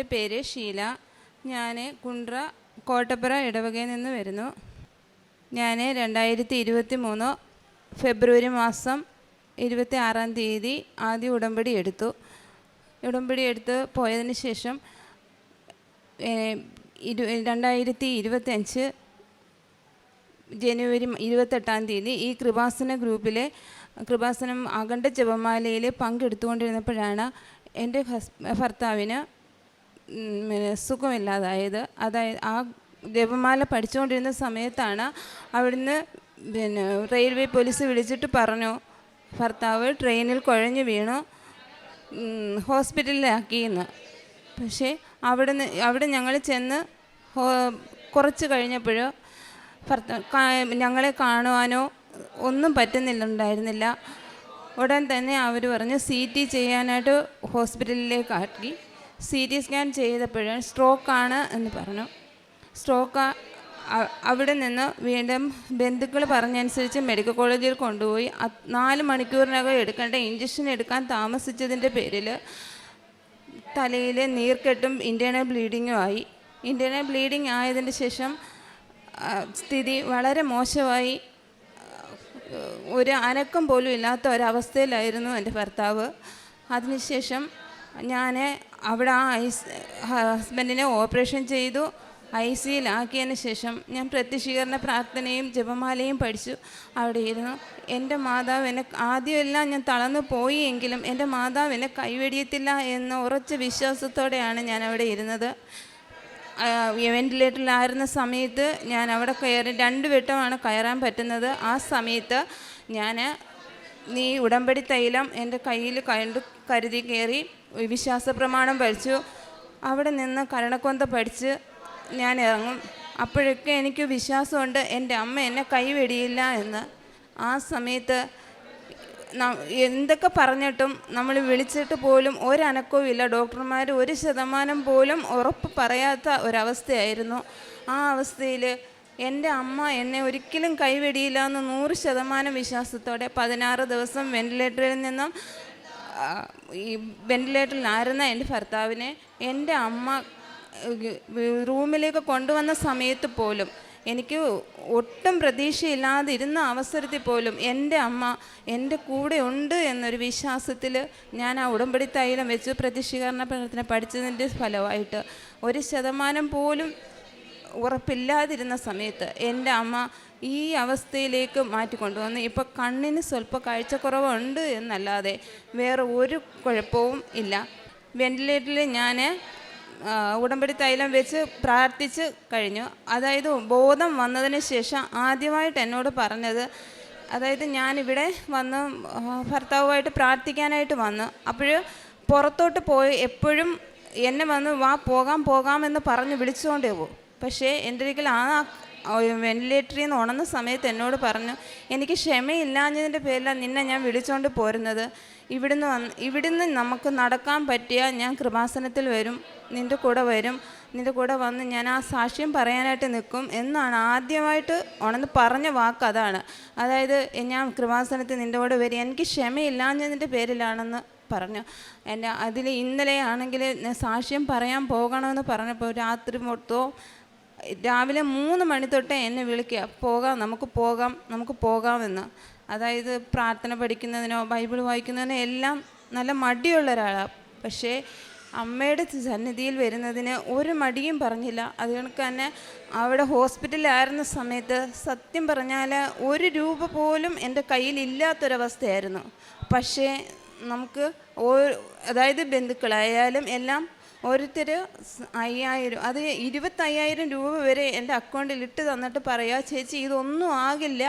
എന്റെ പേര് ഷീല. ഞാൻ കുണ്ട്ര കോട്ടപ്പുറ ഇടവകയിൽ നിന്ന് വരുന്നു. ഞാൻ രണ്ടായിരത്തി ഇരുപത്തി മൂന്ന് ഫെബ്രുവരി മാസം ഇരുപത്തി ആറാം തീയതി ആദ്യ ഉടമ്പടി എടുത്തു. ഉടമ്പടി എടുത്ത് പോയതിന് ശേഷം ഇരു രണ്ടായിരത്തി ഇരുപത്തഞ്ച് ജനുവരി ഇരുപത്തെട്ടാം തീയതി ഈ കൃപാസന ഗ്രൂപ്പിലെ കൃപാസനം അഖണ്ഡ ജപമാലയിൽ പങ്കെടുത്തുകൊണ്ടിരുന്നപ്പോഴാണ് എന്റെ ഹസ് ഭർത്താവിന് പിന്നെ സുഖമില്ലാതായത്. അതായത് ആ ദേവമാല പഠിച്ചുകൊണ്ടിരുന്ന സമയത്താണ് അവിടുന്ന് പിന്നെ റെയിൽവേ പോലീസ് വിളിച്ചിട്ട് പറഞ്ഞു ഭർത്താവ് ട്രെയിനിൽ കുഴഞ്ഞു വീണു. ഹോസ്പിറ്റലിലാക്കിയെന്ന്. പക്ഷേ അവിടെ നിന്ന് അവിടെ ഞങ്ങൾ ചെന്ന് കുറച്ച് കഴിഞ്ഞപ്പോൾ ഭർത്ത ഞങ്ങളെ കാണുവാനോ ഒന്നും പറ്റുന്നില്ലുണ്ടായിരുന്നില്ല. ഉടൻ തന്നെ അവർ പറഞ്ഞു സി ടി ചെയ്യാനായിട്ട് ഹോസ്പിറ്റലിലേക്ക് ആക്കി. സി ടി സ്കാൻ ചെയ്തപ്പോൾ സ്ട്രോക്കാണ് എന്ന് പറഞ്ഞു. സ്ട്രോക്ക് അവിടെ നിന്ന് വീണ്ടും ബന്ധുക്കൾ പറഞ്ഞനുസരിച്ച് മെഡിക്കൽ കോളേജിൽ കൊണ്ടുപോയി. നാല് മണിക്കൂറിനകം എടുക്കേണ്ട ഇഞ്ചക്ഷൻ എടുക്കാൻ താമസിച്ചതിന്റെ പേരിൽ തലയിലെ നീർക്കെട്ടും ഇന്റേണൽ ബ്ലീഡിങ്ങും ആയി. ഇന്റേണൽ ബ്ലീഡിങ് ആയതിന് ശേഷം സ്ഥിതി വളരെ മോശമായി. ഒരു അനക്കം പോലും ഇല്ലാത്ത ഒരവസ്ഥയിലായിരുന്നു എന്റെ ഭർത്താവ്. അതിനുശേഷം ഞാൻ അവിടെ ആ ഐസ് ഹസ്ബൻഡിനെ ഓപ്പറേഷൻ ചെയ്തു. ഐ സിയിലാക്കിയതിന് ശേഷം ഞാൻ പ്രത്യക്ഷീകരണ പ്രാർത്ഥനയും ജപമാലയും പഠിച്ചു. അവിടെ ഇരുന്നു. എന്റെ മാതാവ് എന്നെ ആദ്യമെല്ലാം ഞാൻ തളർന്നു പോയി എങ്കിലും എന്റെ മാതാവ് എന്നെ കൈവെടിയത്തില്ല എന്ന ഉറച്ച വിശ്വാസത്തോടെയാണ് ഞാൻ അവിടെ ഇരുന്നത്. വെന്റിലേറ്ററിലായിരുന്ന സമയത്ത് ഞാൻ അവിടെ കയറി രണ്ട് വട്ടമാണ് കയറാൻ പറ്റുന്നത്. ആ സമയത്ത് ഞാൻ നീ ഉടമ്പടി തൈലം എന്റെ കയ്യിൽ കണ്ടു കരുതി കയറി വിശ്വാസ പ്രമാണം പഠിച്ചു. അവിടെ നിന്ന് കരണക്കൊന്ത പഠിച്ച് ഞാൻ ഇറങ്ങും. അപ്പോഴൊക്കെ എനിക്ക് വിശ്വാസമുണ്ട് എന്റെ അമ്മ എന്നെ കൈവെടിയില്ല എന്ന്. ആ സമയത്ത് എന്തൊക്കെ പറഞ്ഞിട്ടും നമ്മൾ വിളിച്ചിട്ട് പോലും ഒരനക്കവും ഇല്ല. ഡോക്ടർമാർ ഒരു ശതമാനം പോലും ഉറപ്പ് പറയാത്ത ഒരവസ്ഥയായിരുന്നു. ആ അവസ്ഥയിൽ എന്റെ അമ്മ എന്നെ ഒരിക്കലും കൈവെടിയില്ല എന്ന് നൂറ് ശതമാനം വിശ്വാസത്തോടെ പതിനാറ് ദിവസം വെന്റിലേറ്ററിൽ നിന്നും ഈ വെന്റിലേറ്ററിലായിരുന്ന എന്റെ ഭർത്താവിനെ എന്റെ അമ്മ റൂമിലേക്ക് കൊണ്ടുവന്ന സമയത്ത് പോലും എനിക്ക് ഒട്ടും പ്രതീക്ഷയില്ലാതെ ഇരുന്ന അവസരത്തിൽ പോലും എന്റെ അമ്മ എന്റെ കൂടെ ഉണ്ട് എന്നൊരു വിശ്വാസത്തിൽ ഞാൻ ആ ഉടമ്പടി തൈലം വെച്ച് പ്രതിഷ്ഠീകരണ പഠിച്ചതിന്റെ ഫലമായിട്ട് ഒരു ശതമാനം പോലും ഉറപ്പില്ലാതിരുന്ന സമയത്ത് എന്റെ അമ്മ ഈ അവസ്ഥയിലേക്ക് മാറ്റിക്കൊണ്ടുവന്ന് ഇപ്പോൾ കണ്ണിന് സ്വല്പ കാഴ്ചക്കുറവുണ്ട് എന്നല്ലാതെ വേറെ ഒരു കുഴപ്പവും ഇല്ല. വെന്റിലേറ്ററിൽ ഞാൻ ഉടമ്പടി തൈലം വെച്ച് പ്രാർത്ഥിച്ച് കഴിഞ്ഞു. അതായത് ബോധം വന്നതിന് ശേഷം ആദ്യമായിട്ട് എന്നോട് പറഞ്ഞത് അതായത് ഞാനിവിടെ വന്ന് ഭർത്താവുമായിട്ട് പ്രാർത്ഥിക്കാനായിട്ട് വന്നു. അപ്പോൾ പുറത്തോട്ട് പോയി എപ്പോഴും എന്നെ വന്ന് വാ പോകാം പോകാമെന്ന് പറഞ്ഞ് വിളിച്ചുകൊണ്ടേ പോകും പക്ഷേ എന്റെ ഒരിക്കൽ ആ വെന്റിലേറ്ററിൽ നിന്ന് ഉണർന്ന സമയത്ത് എന്നോട് പറഞ്ഞു എനിക്ക് ക്ഷമയില്ലാഞ്ഞതിന്റെ പേരിലാണ് നിന്നെ ഞാൻ വിളിച്ചുകൊണ്ട് പോരുന്നത്. ഇവിടുന്ന് വന്ന് ഇവിടുന്ന് നമുക്ക് നടക്കാൻ പറ്റിയ ഞാൻ കൃപാസനത്തിൽ വരും നിന്റെ കൂടെ വരും നിന്റെ കൂടെ വന്ന് ഞാൻ ആ സാക്ഷ്യം പറയാനായിട്ട് നിൽക്കും എന്നാണ് ആദ്യമായിട്ട് ഉണർന്ന് പറഞ്ഞ വാക്ക് അതാണ്. അതായത് ഞാൻ കൃപാസനത്തിൽ നിന്റെ കൂടെ വരും എനിക്ക് ക്ഷമയില്ലാഞ്ഞതിന്റെ പേരിലാണെന്ന് പറഞ്ഞു. എന്റെ അതിൽ ഇന്നലെ ആണെങ്കിൽ സാക്ഷ്യം പറയാൻ പോകണമെന്ന് പറഞ്ഞപ്പോൾ രാത്രി മൊത്തവും രാവിലെ മൂന്ന് മണി തൊട്ടേ എന്നെ വിളിക്കുക. പോകാം നമുക്ക് പോകാം നമുക്ക് പോകാമെന്ന്. അതായത് പ്രാർത്ഥന പഠിക്കുന്നതിനോ ബൈബിൾ വായിക്കുന്നതിനോ എല്ലാം നല്ല മടിയുള്ള ഒരാളാണ് പക്ഷേ അമ്മയുടെ സന്നിധിയിൽ വരുന്നതിന് ഒരു മടിയും പറഞ്ഞില്ല. അതുകൊണ്ട് തന്നെ അവിടെ ഹോസ്പിറ്റലിലായിരുന്ന സമയത്ത് സത്യം പറഞ്ഞാൽ ഒരു രൂപ പോലും എന്റെ കയ്യിൽ ഇല്ലാത്തൊരവസ്ഥയായിരുന്നു. പക്ഷേ നമുക്ക് ഓ അതായത് ബന്ധുക്കളായാലും എല്ലാം ഓരോരുത്തർ അയ്യായിരം അത് ഇരുപത്തയ്യായിരം രൂപ വരെ എന്റെ അക്കൗണ്ടിൽ ഇട്ട് തന്നിട്ട് പറയാ ചേച്ചി ഇതൊന്നും ആകില്ല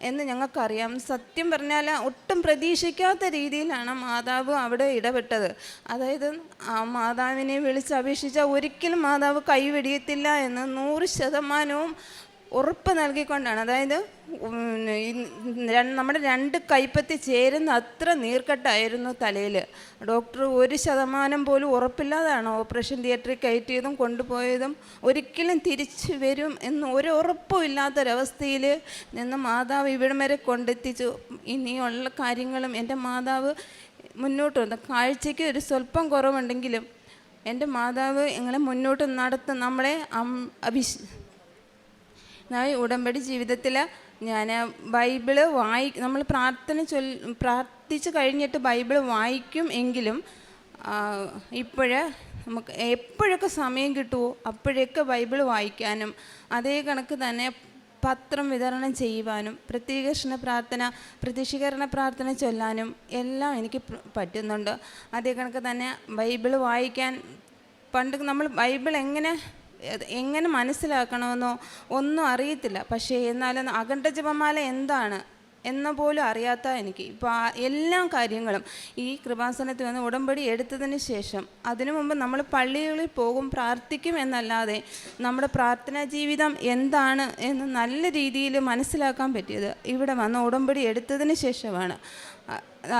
എന്ന് ഞങ്ങൾക്കറിയാം. സത്യം പറഞ്ഞാൽ ഒട്ടും പ്രതീക്ഷിക്കാത്ത രീതിയിലാണ് മാതാവ് അവിടെ ഇടപെട്ടത്. അതായത് ആ മാതാവിനെ വിളിച്ച് അപേക്ഷിച്ചാൽ ഒരിക്കലും മാതാവ് കൈവെടിയത്തില്ല എന്ന് നൂറ് ശതമാനവും ഉറപ്പ് നൽകിക്കൊണ്ടാണ്. അതായത് നമ്മുടെ രണ്ട് കൈപ്പത്തി ചേരുന്ന അത്ര നീർക്കെട്ടായിരുന്നു തലയിൽ ഡോക്ടർ ഒരു ശതമാനം പോലും ഉറപ്പില്ലാതാണ് ഓപ്പറേഷൻ തിയേറ്ററിൽ കയറ്റിയതും കൊണ്ടുപോയതും ഒരിക്കലും തിരിച്ചു വരും എന്ന് ഒരു ഉറപ്പും ഇല്ലാത്തൊരവസ്ഥയിൽ നിന്ന് മാതാവ് ഇവിടം വരെ കൊണ്ടെത്തിച്ചു. ഇനിയുള്ള കാര്യങ്ങളും എന്റെ മാതാവ് മുന്നോട്ട് വന്നു. കാഴ്ചയ്ക്ക് ഒരു സ്വല്പം കുറവുണ്ടെങ്കിലും എന്റെ മാതാവ് ഞങ്ങളെ മുന്നോട്ട് നടത്തും നമ്മളെ അം- ഞാൻ ഉടമ്പടി ജീവിതത്തിൽ ഞാൻ ബൈബിൾ വായി നമ്മൾ പ്രാർത്ഥന ചൊൽ പ്രാർത്ഥിച്ച് കഴിഞ്ഞിട്ട് ബൈബിൾ വായിക്കും എങ്കിലും ഇപ്പോഴ് നമുക്ക് എപ്പോഴൊക്കെ സമയം കിട്ടുമോ അപ്പോഴൊക്കെ ബൈബിൾ വായിക്കാനും അതേ കണക്ക് തന്നെ പത്രം വിതരണം ചെയ്യുവാനും പ്രത്യേകീകരണ പ്രാർത്ഥന പ്രതിഷീകരണ പ്രാർത്ഥന ചൊല്ലാനും എല്ലാം എനിക്ക് പറ്റുന്നുണ്ട്. അതേ കണക്ക് തന്നെ ബൈബിൾ വായിക്കാൻ പണ്ട് നമ്മൾ ബൈബിൾ എങ്ങനെ എങ്ങനെ മനസ്സിലാക്കണമെന്നോ ഒന്നും അറിയത്തില്ല. പക്ഷേ എന്നാലും അഖണ്ഡ ജപമാല എന്താണ് എന്ന പോലും അറിയാത്ത എനിക്ക്. ഇപ്പോൾ എല്ലാ കാര്യങ്ങളും ഈ കൃപാസനത്തിൽ വന്ന് ഉടമ്പടി എടുത്തതിന് ശേഷം അതിനു മുമ്പ് നമ്മൾ പള്ളികളിൽ പോകും പ്രാർത്ഥിക്കും എന്നല്ലാതെ നമ്മുടെ പ്രാർത്ഥനാ ജീവിതം എന്താണ് എന്ന് നല്ല രീതിയിൽ മനസ്സിലാക്കാൻ പറ്റിയത്. ഇവിടെ വന്ന് ഉടമ്പടി എടുത്തതിന് ശേഷമാണ്.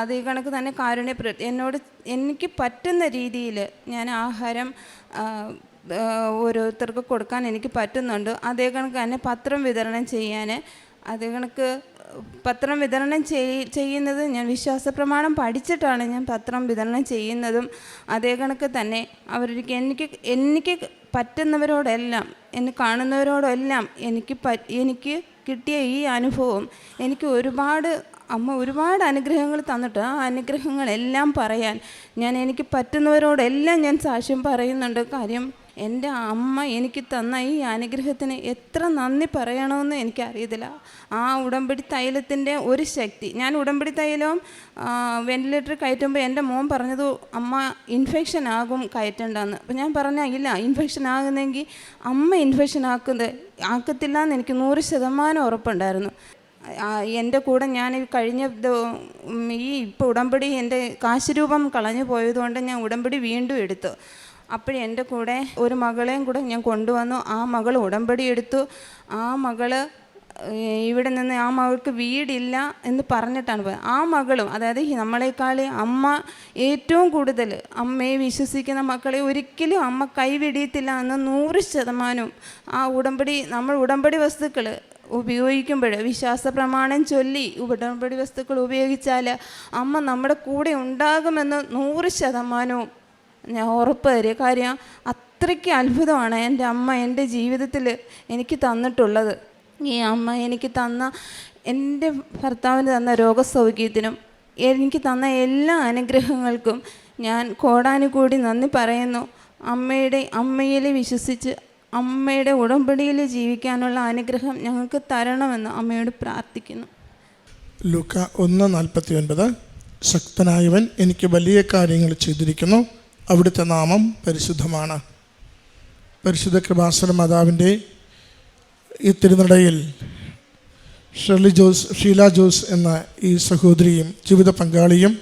അതേ കണക്ക് തന്നെ കാരുണ്യ എന്നോട് എനിക്ക് പറ്റുന്ന രീതിയിൽ ഞാൻ ആഹാരം ഓരോരുത്തർക്ക് കൊടുക്കാൻ എനിക്ക് പറ്റുന്നുണ്ട്. അതേ കണക്ക് തന്നെ പത്രം വിതരണം ചെയ്യാൻ അതേ കണക്ക് പത്രം വിതരണം ചെയ് ചെയ്യുന്നത് ഞാൻ വിശ്വാസ പ്രമാണം പഠിച്ചിട്ടാണ് ഞാൻ പത്രം വിതരണം ചെയ്യുന്നതും അതേ കണക്ക് തന്നെ അവർക്ക് എനിക്ക് എനിക്ക് പറ്റുന്നവരോടെല്ലാം എന്നെ കാണുന്നവരോടെല്ലാം എനിക്ക് എനിക്ക് കിട്ടിയ ഈ അനുഭവം എനിക്ക് ഒരുപാട് അമ്മ ഒരുപാട് അനുഗ്രഹങ്ങൾ തന്നിട്ട് ആ അനുഗ്രഹങ്ങളെല്ലാം പറയാൻ ഞാൻ എനിക്ക് പറ്റുന്നവരോടെല്ലാം ഞാൻ സാക്ഷ്യം പറയുന്നുണ്ട്. കാര്യം എന്റെ അമ്മ എനിക്ക് തന്ന ഈ അനുഗ്രഹത്തിന് എത്ര നന്ദി പറയണമെന്ന് എനിക്കറിയത്തില്ല. ആ ഉടമ്പടി തൈലത്തിന്റെ ഒരു ശക്തി. ഞാൻ ഉടമ്പടി തൈലവും വെന്റിലേറ്റർ കയറ്റുമ്പോൾ എന്റെ മോൻ പറഞ്ഞത് അമ്മ ഇൻഫെക്ഷൻ ആകും കയറ്റണ്ടെന്ന്. അപ്പോൾ ഞാൻ പറഞ്ഞ ഇല്ല ഇൻഫെക്ഷൻ ആകുന്നെങ്കിൽ അമ്മ ഇൻഫെക്ഷൻ ആക്കുന്നത് ആക്കത്തില്ല എന്ന് എനിക്ക് നൂറ് ശതമാനം ഉറപ്പുണ്ടായിരുന്നു. എന്റെ കൂടെ ഞാൻ കഴിഞ്ഞ ഈ ഇപ്പോൾ ഉടമ്പടി എന്റെ കാശ് രൂപം കളഞ്ഞു പോയതുകൊണ്ട് ഞാൻ ഉടമ്പടി വീണ്ടും എടുത്തു. അപ്പോഴേ എന്റെ കൂടെ ഒരു മകളെയും കൂടെ ഞാൻ കൊണ്ടുവന്നു. ആ മകൾ ഉടമ്പടി എടുത്തു. ആ മകൾ ഇവിടെ നിന്ന് ആ മകൾക്ക് വീടില്ല എന്ന് പറഞ്ഞിട്ടാണ് പോയത്. ആ മകളും അതായത് നമ്മളെക്കാൾ അമ്മ ഏറ്റവും കൂടുതൽ അമ്മയെ വിശ്വസിക്കുന്ന മക്കളെ ഒരിക്കലും അമ്മ കൈവിടിയത്തില്ല എന്ന് നൂറ് ശതമാനവും ആ ഉടമ്പടി നമ്മൾ ഉടമ്പടി വസ്തുക്കൾ ഉപയോഗിക്കുമ്പോൾ വിശ്വാസ പ്രമാണം ചൊല്ലി ഉടമ്പടി വസ്തുക്കൾ ഉപയോഗിച്ചാൽ അമ്മ നമ്മുടെ കൂടെ ഉണ്ടാകുമെന്ന് നൂറ് ശതമാനവും ഞാൻ ഉറപ്പ് തരിക. കാര്യം അത്രയ്ക്ക് അത്ഭുതമാണ് എന്റെ അമ്മ എന്റെ ജീവിതത്തിൽ എനിക്ക് തന്നിട്ടുള്ളത്. ഈ അമ്മ എനിക്ക് തന്ന എന്റെ ഭർത്താവിന് തന്ന രോഗസൗഖ്യത്തിനും എനിക്ക് തന്ന എല്ലാ അനുഗ്രഹങ്ങൾക്കും ഞാൻ കോടാനുകൂടി നന്ദി പറയുന്നു. അമ്മയുടെ അമ്മയിൽ വിശ്വസിച്ച് അമ്മയുടെ ഉടമ്പടിയിൽ ജീവിക്കാനുള്ള അനുഗ്രഹം ഞങ്ങൾക്ക് തരണമെന്ന് അമ്മയോട് പ്രാർത്ഥിക്കുന്നു. ലൂക്ക ഒന്ന് നാൽപ്പത്തി ഒൻപത് ശക്തനായവൻ എനിക്ക് വലിയ കാര്യങ്ങൾ ചെയ്തിരിക്കുന്നു. അവിടുത്തെ നാമം പരിശുദ്ധമാണ്. പരിശുദ്ധ കൃപാസന മാതാവിന്റെ ഈ തിരുനടയിൽ ഷെർലി ജോസ് ഷീല ജോസ് എന്ന ഈ സഹോദരിയും ജീവിത പങ്കാളിയും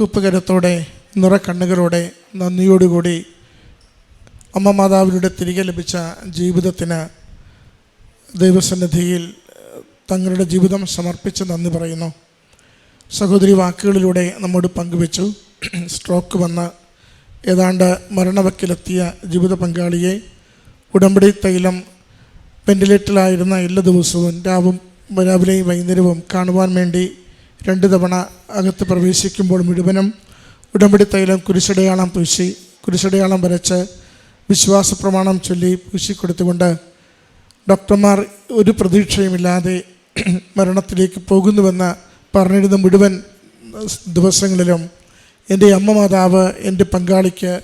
കുപ്പകരത്തോടെ നിറക്കണ്ണുകളോടെ നന്ദിയോടുകൂടി അമ്മ മാതാവിലൂടെ തിരികെ ലഭിച്ച ജീവിതത്തിന് ദൈവസന്നിധിയിൽ തങ്ങളുടെ ജീവിതം സമർപ്പിച്ച് നന്ദി പറയുന്നു. സഹോദരി വാക്കുകളിലൂടെ നമ്മോട് പങ്കുവെച്ചു. സ്ട്രോക്ക് വന്ന് ഏതാണ്ട് മരണവക്കിലെത്തിയ ജീവിത പങ്കാളിയെ ഉടമ്പടി തൈലം വെന്റിലേറ്ററിലായിരുന്ന എല്ലാ ദിവസവും രാവും രാവിലെയും വൈകുന്നേരവും കാണുവാൻ വേണ്ടി രണ്ട് തവണ അകത്ത് പ്രവേശിക്കുമ്പോൾ മുഴുവനും ഉടമ്പടി തൈലം കുരിശടയാളം പൂശി കുരിശടയാളം വരച്ച് വിശ്വാസ പ്രമാണം ചൊല്ലി പൂശി കൊടുത്തുകൊണ്ട് ഡോക്ടർമാർ ഒരു പ്രതീക്ഷയുമില്ലാതെ മരണത്തിലേക്ക് പോകുന്നുവെന്ന് പറഞ്ഞിരുന്ന മുഴുവൻ ദിവസങ്ങളിലും എന്റെ അമ്മ മാതാവ് എന്റെ പങ്കാളിക്ക്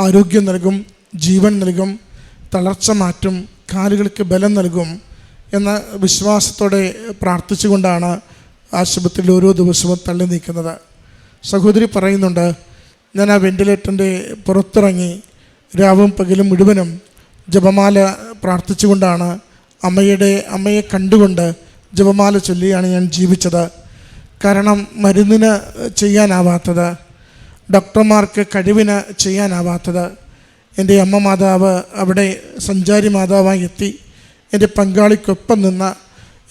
ആരോഗ്യം നൽകും ജീവൻ നൽകും തളർച്ച മാറ്റും കാലുകൾക്ക് ബലം നൽകും എന്ന വിശ്വാസത്തോടെ പ്രാർത്ഥിച്ചുകൊണ്ടാണ് ആശുപത്രിയിൽ ഓരോ ദിവസവും തള്ളി നീക്കുന്നത്. സഹോദരി പറയുന്നുണ്ട് ഞാൻ ആ വെന്റിലേറ്ററിന്റെ പുറത്തിറങ്ങി രാവും പകലും മുഴുവനും ജപമാല പ്രാർത്ഥിച്ചുകൊണ്ടാണ് അമ്മയുടെ അമ്മയെ കണ്ടുകൊണ്ട് ജപമാല ചൊല്ലിയാണ് ഞാൻ ജീവിച്ചത്. കാരണം മരുന്നിന് ചെയ്യാനാവാത്തത്. ഡോക്ടർമാർക്ക് കഴിവിന് ചെയ്യാനാവാത്തത്. എന്റെ അമ്മ മാതാവ് അവിടെ സഞ്ചാരി മാതാവായി എത്തി. എന്റെ പങ്കാളിക്കൊപ്പം നിന്ന്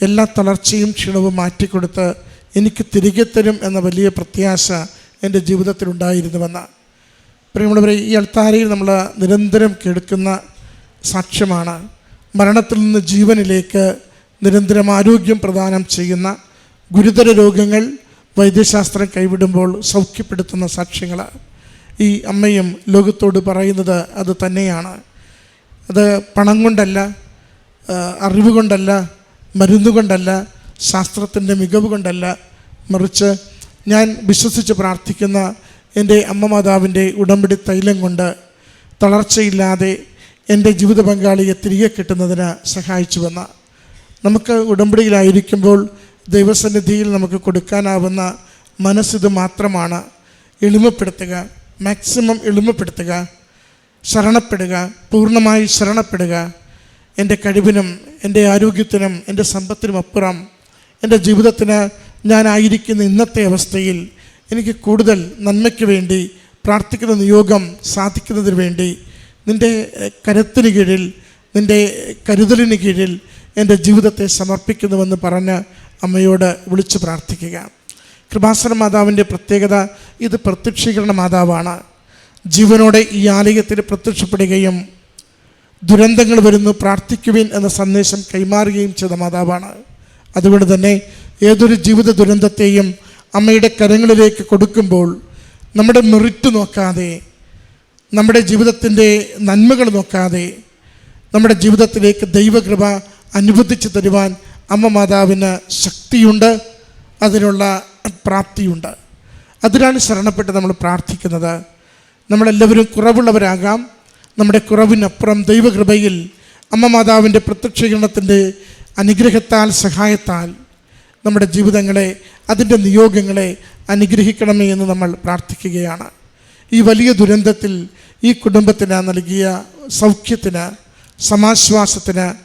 എല്ലാ തളർച്ചയും ക്ഷീണവും മാറ്റിക്കൊടുത്ത് എനിക്ക് തിരികെ തരും എന്ന വലിയ പ്രത്യാശ എന്റെ ജീവിതത്തിലുണ്ടായിരുന്നുവെന്ന് പ്രിയമുള്ളവരെ ഈ അൾത്താരയിൽ നമ്മൾ നിരന്തരം കേൾക്കുന്ന സാക്ഷ്യമാണ്. മരണത്തിൽ നിന്ന് ജീവനിലേക്ക് നിരന്തരം ആരോഗ്യം പ്രദാനം ചെയ്യുന്ന ഗുരുതര രോഗങ്ങൾ വൈദ്യശാസ്ത്രം കൈവിടുമ്പോൾ സൗഖ്യപ്പെടുത്തുന്ന സാക്ഷ്യങ്ങൾ ഈ അമ്മയും ലോകത്തോട് പറയുന്നത് അത് തന്നെയാണ്. അത് പണം കൊണ്ടല്ല അറിവ് കൊണ്ടല്ല മരുന്ന് കൊണ്ടല്ല ശാസ്ത്രത്തിന്റെ മികവ് കൊണ്ടല്ല. മറിച്ച് ഞാൻ വിശ്വസിച്ച് പ്രാർത്ഥിക്കുന്ന എന്റെ അമ്മ മാതാവിന്റെ ഉടമ്പടി തൈലം കൊണ്ട് തളർച്ചയില്ലാതെ എന്റെ ജീവിത പങ്കാളിയെ തിരികെ കിട്ടുന്നതിന് സഹായിച്ചുവെന്ന നമുക്ക് ഉടമ്പടിയിലായിരിക്കുമ്പോൾ ദൈവസന്നിധിയിൽ നമുക്ക് കൊടുക്കാനാവുന്ന മനസ്സിത് മാത്രമാണ് എളിമപ്പെടുത്തുക മാക്സിമം എളിമപ്പെടുത്തുക ശരണപ്പെടുക പൂർണമായി ശരണപ്പെടുക. എന്റെ കഴിവിനും എന്റെ ആരോഗ്യത്തിനും എന്റെ സമ്പത്തിനും അപ്പുറം എന്റെ ജീവിതത്തിന് ഞാനായിരിക്കുന്ന ഇന്നത്തെ അവസ്ഥയിൽ എനിക്ക് കൂടുതൽ നന്മയ്ക്ക് വേണ്ടി പ്രാർത്ഥിക്കുന്ന നിയോഗം സാധിക്കുന്നതിന് വേണ്ടി നിന്റെ കരുത്തിന് കീഴിൽ നിന്റെ കരുതലിന് കീഴിൽ എന്റെ ജീവിതത്തെ സമർപ്പിക്കുന്നുവെന്ന് പറഞ്ഞ് അമ്മയോട് വിളിച്ച് പ്രാർത്ഥിക്കുക. കൃപാസന മാതാവിന്റെ പ്രത്യേകത ഇത് പ്രത്യക്ഷീകരണ മാതാവാണ്. ജീവനോടെ ഈ ആലയത്തിൽ പ്രത്യക്ഷപ്പെടുകയും ദുരന്തങ്ങൾ വരുന്നു പ്രാർത്ഥിക്കുവിൻ എന്ന സന്ദേശം കൈമാറുകയും ചെയ്ത മാതാവാണ്. അതുകൊണ്ട് തന്നെ ഏതൊരു ജീവിത ദുരന്തത്തെയും അമ്മയുടെ കരങ്ങളിലേക്ക് കൊടുക്കുമ്പോൾ നമ്മുടെ മെറിറ്റ് നോക്കാതെ നമ്മുടെ ജീവിതത്തിന്റെ നന്മകൾ നോക്കാതെ നമ്മുടെ ജീവിതത്തിലേക്ക് ദൈവകൃപ അനുവദിച്ചു തരുവാൻ അമ്മ മാതാവിന് ശക്തിയുണ്ട് അതിനുള്ള പ്രാപ്തിയുണ്ട്. അതിനാണ് ശരണപ്പെട്ട് നമ്മൾ പ്രാർത്ഥിക്കുന്നത്. നമ്മളെല്ലാവരും കുറവുള്ളവരാകാം. നമ്മുടെ കുറവിനപ്പുറം ദൈവകൃപയിൽ അമ്മ മാതാവിന്റെ പ്രത്യക്ഷീകരണത്തിന്റെ അനുഗ്രഹത്താൽ സഹായത്താൽ നമ്മുടെ ജീവിതങ്ങളെ അതിന്റെ നിയോഗങ്ങളെ അനുഗ്രഹിക്കണമേ എന്ന് നമ്മൾ പ്രാർത്ഥിക്കുകയാണ്. ഈ വലിയ ദുരന്തത്തിൽ ഈ കുടുംബത്തിന് നൽകിയ സൗഖ്യത്തിന് സമാശ്വാസത്തിന്